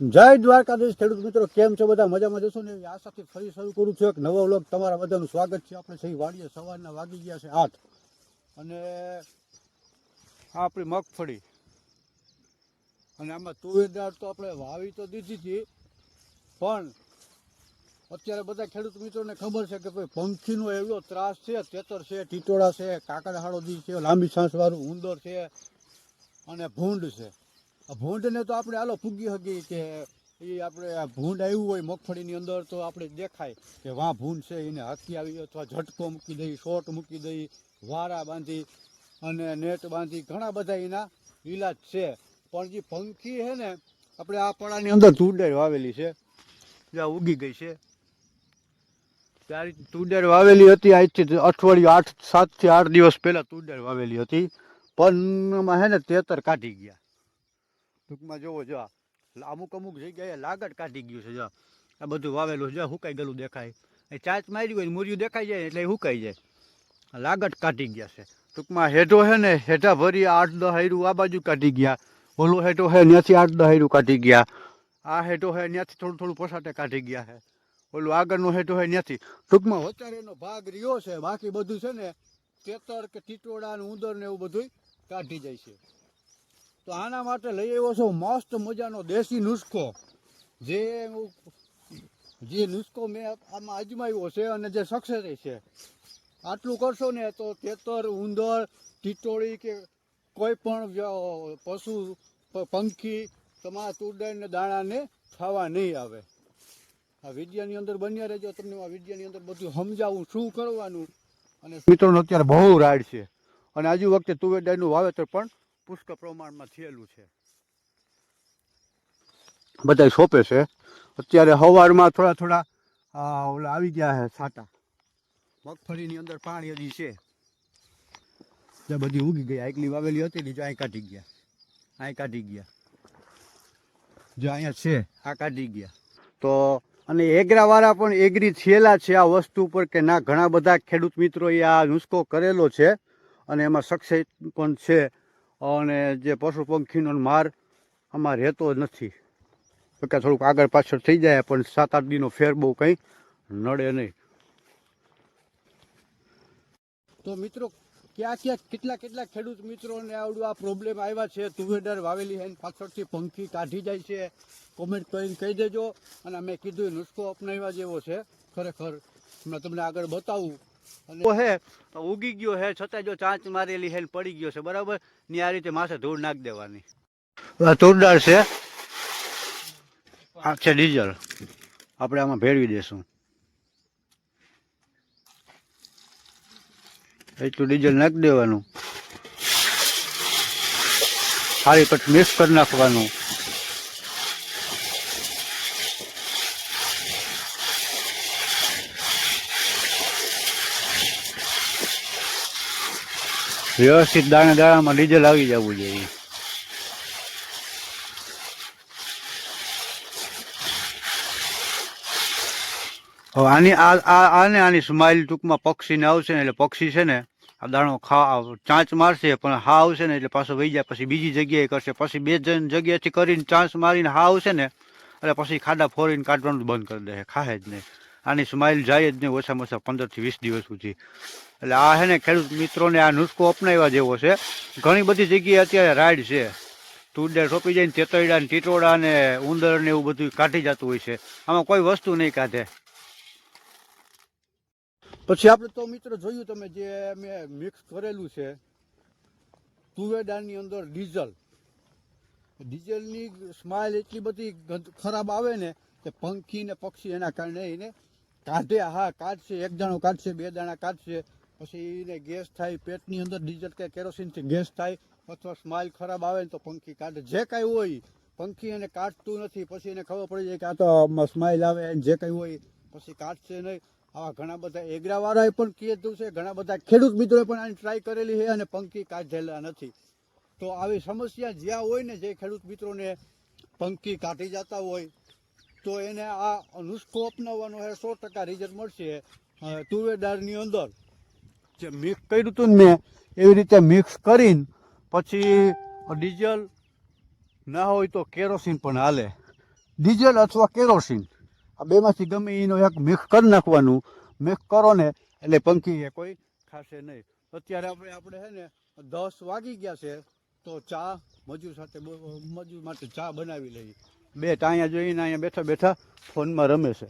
જય દ્વારકાધીશ ખેડૂત મિત્રો, કેમ છો બધા? મજામાં જશો ને? એવી આશાથી ફરી શરૂ કરું છું એક નવો વ્લોગ. તમારા બધાનું સ્વાગત છે. આપણે સહી વાડીએ સવારના વાગી ગયા છે આઠ. અને આ આપણી મગફળી. અને આમાં તુવેરદાર તો આપણે વાવી તો દીધી હતી. પણ અત્યારે બધા ખેડૂત મિત્રોને ખબર છે કે ભાઈ પંખીનો એવો ત્રાસ છે તેતર છે, ટીટોળા છે કાકડ દી છે, લાંબી સાંસવાળું ઉંદર છે અને ભૂંડ છે. ભૂંડને તો આપણે હાલો ફૂગી હકી કે એ આપણે ભૂંડ આવ્યું હોય મગફળીની અંદર તો આપણે દેખાય કે વાં ભૂંડ છે, એને હાથી આવી અથવા ઝટકો મૂકી દઈ, શોટ મૂકી દઈ, વારા બાંધી અને નેટ બાંધી, ઘણા બધા એના ઈલાજ છે. પણ જે પંખી છે ને, આપણે આ પડાની અંદર તુંડેર વાવેલી છે. જ્યાં ઉગી ગઈ છે. ત્યારે તુંડેર વાવેલી હતી આજથી અઠવાડિયું આઠ, સાતથી આઠ દિવસ પહેલાં તુંડેર વાવેલી હતી. પણ એમાં છે ને તેતર કાઢી ગયા. ટૂંકમાં જોવો જો અમુક અમુક જગ્યાએ લાગટ કાઢી ગયું છે જો. આ બધું વાવેલું છે સુકાઈ ગયેલું દેખાય. એ ચાંચ મારી હોય મૂર્યું દેખાઈ જાય એટલે સુકાઈ જાય. લાગટ કાઢી ગયા છે. ટૂંકમાં હેઠો છે ને હેઠા ભરી આઠ દહ હૈરું આ બાજુ કાઢી ગયા. ઓલો હેઠો છે ત્યાંથી આઠ દહ હાયરું કાઢી ગયા. આ હેઠો છે ત્યાંથી થોડું થોડું પસાટે કાઢી ગયા છે ઓલું આગળનો હેઠો હોય ત્યાંથી ટૂંકમાં વચારેનો ભાગ રહ્યો છે. બાકી બધું છે ને તેતર કે ટીટોડા ને ઉંદર ને એવું બધું કાઢી જાય છે. તો આના માટે લઈ આવ્યો છું મસ્ત મજાનો દેશી નુસ્ખો. જે જે નુસ્ખો મેં આમાં અજમાવ્યો છે અને જે સક્સેસ છે. આટલું કરશો ને તો તેતર ઉંદર, ટીટોળી કે કોઈ પણ પશુ પંખી, તમારા તુરડાઈને દાણાને ખાવા નહીં આવે. આ વિદ્યાની અંદર બન્યા રહેજો, તમને આ વિદ્યાની અંદર બધું સમજાવું, શું કરવાનું. અને મિત્રોનો અત્યારે બહુ રાડ છે. અને આજુ વખતે તુવેર દાળનું વાવેતર પણ પુષ્કળ પ્રમાણમાં થયેલું છે. બધા સોંપે છે. અત્યારે સવારમાં થોડા થોડા ઓલા આવી ગયા છે છાંટા મગફળીની અંદર પાણી હજી છે. જે બધી ઉગી ગઈ એકલી વાવેલી હતી ને જો અહીં કાઢી ગયા. અહીં કાઢી ગયા. જો અહીંયા છે, આ કાઢી ગયા. તો, અને એગ્રાવાળા પણ એગ્રી થયેલા છે આ વસ્તુ ઉપર કે ના, ઘણા બધા ખેડૂત મિત્રોએ આ નુસ્ખો કરેલો છે. અને એમાં સક્સેસ પણ છે. અને જે પશુ પંખીનો માર આમાં રહેતો નથી. કે થોડુંક આગળ પાછળ થઈ જાય, પણ સાત આઠ દીનો ફેર બહુ કંઈ નડે નહીં. તો મિત્રો, ક્યાં ક્યાં કેટલા કેટલા ખેડૂત મિત્રોને આવડું આ પ્રોબ્લેમ આવ્યા છે? તુવેડર વાવેલી છે પાછળથી પંખી કાઢી જાય છે. કોમેન્ટ કરીને કહી દેજો. અને મેં કીધું નુસ્ખો અપનાવ્યા જેવો છે. ખરેખર મેં તમને આગળ બતાવું. હે ઉગી ગયો હે, છતાં જો ચાંચ મારેલી હે પડી ગયો છે, બરાબર? ની આ રીતે માથે ધૂળ નાખી દેવાની. તુરદાળ છે. આ છે ડીઝલ. આપણે આમાં ભેળવી દેશું. એટલું ડીઝલ નાખી દેવાનું. સારી પછી મિક્સ કરી નાખવાનું. વ્યવસ્થિત દાણા દાણામાં ડીઝલ આવી જવું જોઈએ. હવે આની આને આની સ્માઇલ ટૂંકમાં પક્ષીને આવશે ને એટલે પક્ષી છે ને આ દાણો ખા ચાંચ મારશે પણ હા આવશે ને એટલે પાછો વહી જાય, પછી બીજી જગ્યાએ કરશે, પછી બે જણ જગ્યાએથી કરીને ચાંચ મારીને હા આવશે ને એટલે પછી ખાડા ફોરીને કાઢવાનું બંધ કરી દે, ખાહે જ નહીં. આની સ્માઇલ જાય જ નહીં ઓછામાં ઓછા પંદરથી વીસ દિવસ સુધી. એટલે આ છે ને ખેડૂત મિત્રોને આ નુસ્ખો અપનાવ્યા જેવો છે. ઘણી બધી જગ્યાએ અત્યારે રાઈડ છે. તુડે સોંપી જાય ને તેતરડા ને ટીટોડા ને ઉંદર ને એવું બધું કાઢી જતું હોય છે. આમાં કોઈ વસ્તુ નહીં કાઢે. પછી આપણે તો મિત્રો જોયું તમે જે મેં મિક્સ કરેલું છે. તુવેડાની અંદર ડીઝલ. ડીઝલની સ્માઇલ એટલી બધી ખરાબ આવે ને કે પંખી ને પક્ષી એના કારણે એને કાઢે હા કાઢશે, એક દાણો કાઢશે, બે દાણા કાઢશે. પછી એને ગેસ થાય, પેટની અંદર ડીઝલ કે કેરોસીનથી ગેસ થાય અથવા સ્માઇલ ખરાબ આવે ને તો પંખી કાઢે. જે કાંઈ હોય, પંખી એને કાઢતું નથી. પછી એને ખબર પડી જાય કે આ તો સ્માઇલ આવે જે કંઈ હોય, પછી કાઢશે નહીં. આવા ઘણા બધા એગ્રાવાળાએ પણ કીધું છે, ઘણા બધા ખેડૂત મિત્રોએ પણ આની ટ્રાય કરેલી છે અને પંખી કાઢેલા નથી. તો આવી સમસ્યા જ્યાં હોય ને જે ખેડૂત મિત્રોને પંખી કાઢી જતા હોય તો એને આ નુસ્ખો અપનાવવાનો છે સો ટકા રિઝલ્ટ મળશે અ, તુવેર દાળની અંદર. જે મિક્સ કર્યું હતું ને મેં એવી રીતે મિક્સ કરીને પછી ડીઝલ ના હોય તો કેરોસીન પણ હાલે. ડીઝલ અથવા કેરોસીન આ બેમાંથી ગમે એનો એક મિક્સ કરી નાખવાનું. મિક્સ કરો ને એટલે પંખી એ કોઈ ખાશે નહીં. અત્યારે આપણે આપણે છે ને દસ વાગી ગયા છે તો ચા મજૂર સાથે મજૂર માટે ચા બનાવી લઈએ. બે ટાયા જોઈને અહીંયા બેઠા બેઠા ફોનમાં રમે છે.